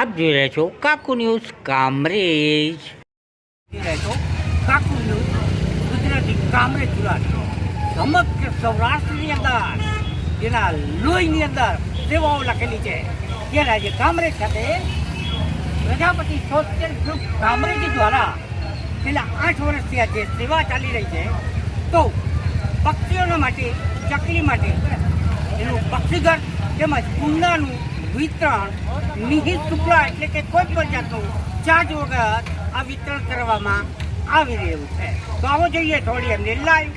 આપ જોઈ રહ્યા છો કાકુ ન્યૂઝ કામરેજ. કાકુ ન્યૂઝ ગુજરાતી કામરેજ સુરત સમગ્ર સૌરાષ્ટ્રની અંદર, જેના લોહીની અંદર સેવાઓ લખેલી છે. ત્યારે આજે કામરેજ ખાતે પ્રજાપતિ સોશિયલ ગ્રુપ દ્વારા છેલ્લા આઠ વર્ષથી આજે સેવા ચાલી રહી છે, તો પક્ષીઓના માટે ચકલી માટે, એનું પક્ષીઘર તેમજ કુંડાનું વિતરણ, નિહિત શુક્લા એટલે કે કોઈ પણ જાતનું ચાર્જ વગર આ વિતરણ કરવામાં આવી રહ્યું છે. તો આવો જોઈએ થોડી અમને લાઈવ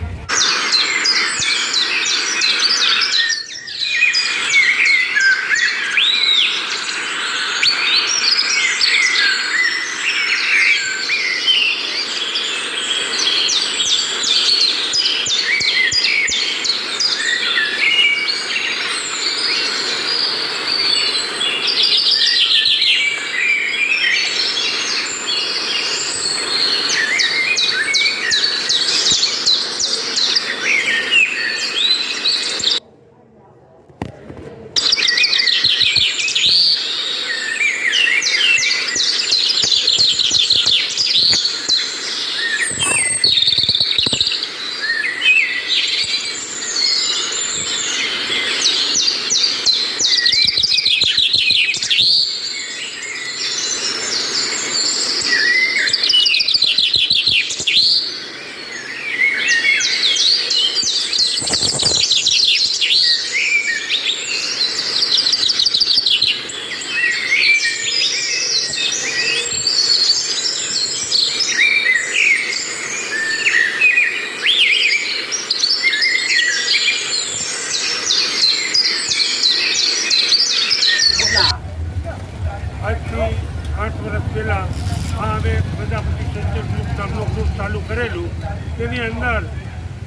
આજથી આઠ વર્ષ પહેલાં આ અમે પ્રજાપતિ સોશિયલ ગ્રુપ ગ્રુપ ચાલુ કરેલું. તેની અંદર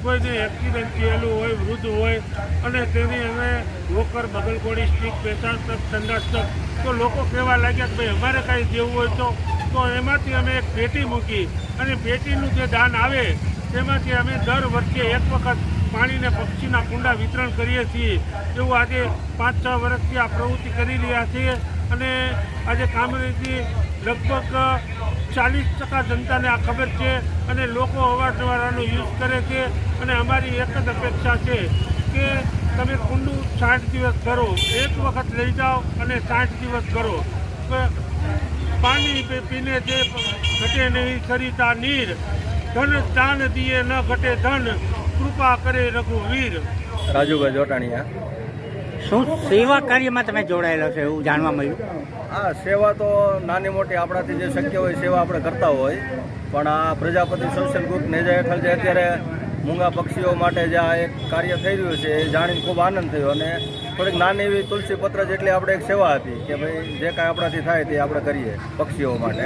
કોઈને એક્સિડન્ટ થયેલું હોય, વૃદ્ધ હોય, અને તેની અમે વોકર બગલકોડી સ્ટીક પેશાબ તક સંદાસ તક તો લોકો કહેવા લાગ્યા કે ભાઈ અમારે કાંઈ દેવું હોય તો તો એમાંથી અમે એક પેટી મૂકી અને પેટીનું જે દાન આવે, તેમાંથી અમે દર વર્ષે એક વખત પાણીને પક્ષીના કુંડા વિતરણ કરીએ છીએ. એવું આજે પાંચ છ વર્ષથી આ પ્રવૃત્તિ કરી રહ્યા છીએ. અને આજે કામરેજની લગભગ ચાલીસ ટકા જનતાને આ ખબર છે અને લોકો અવારનવાર આનો યુઝ કરે છે અને અમારી એક જ અપેક્ષા છે કે તમે કુંડું સાઠ દિવસ કરો, એક વખત લઈ જાઓ અને સાઠ દિવસ કરો. પાણી પીને જે ઘટે નહીં સરિતા નીર, ધન દાન દિયે ન ઘટે ધન, કૃપા કરે રઘુવીર. રાજુભાઈ જોટાણીયા. શું? સેવા કાર્યમાં તમે જોડાયેલા છો એવું જાણવા મળ્યું. આ સેવા તો નાની મોટી આપણાથી જે શક્ય હોય સેવા આપણે કરતા હોય. પણ આ પ્રજાપતિ સોશિયલ ગ્રુપ નેજા હેઠળ જે અત્યારે મૂંગા પક્ષીઓ માટે જે આ એક કાર્ય થઈ રહ્યું છે એ જાણીને ખૂબ આનંદ થયો. અને થોડીક નાની એવી તુલસી પત્ર જેટલી આપણે એક સેવા હતી કે ભાઈ જે કાંઈ આપણાથી થાય તે આપણે કરીએ પક્ષીઓ માટે.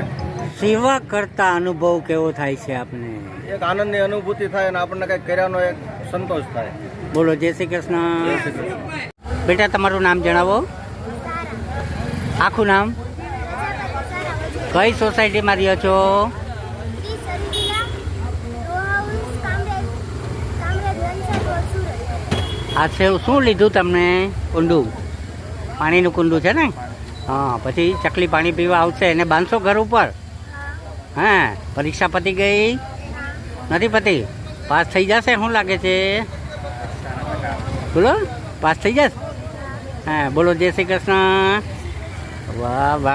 સેવા કરતા અનુભવ કેવો થાય છે આપને? એક આનંદની અનુભૂતિ થાય અને આપણને કંઈક કર્યાનો એક સંતોષ થાય. બોલો જય શ્રી કૃષ્ણ. બેટા, તમારું નામ જણાવો. આખું નામ? કઈ સોસાયટીમાં રહ્યો છો? આ સેવ શું લીધું તમને, કુંડું? પાણીનું કુંડું છે ને? હા, પછી ચકલી પાણી પીવા આવશે. એને બાંધશો ઘર ઉપર? હા, પરીક્ષા પતી ગઈ? નથી પતી? પાસ થઈ જશે, શું લાગે છે? બોલો, પાસ થઈ જશે? હા બોલો જય શ્રી કૃષ્ણ. વાહ વાહ.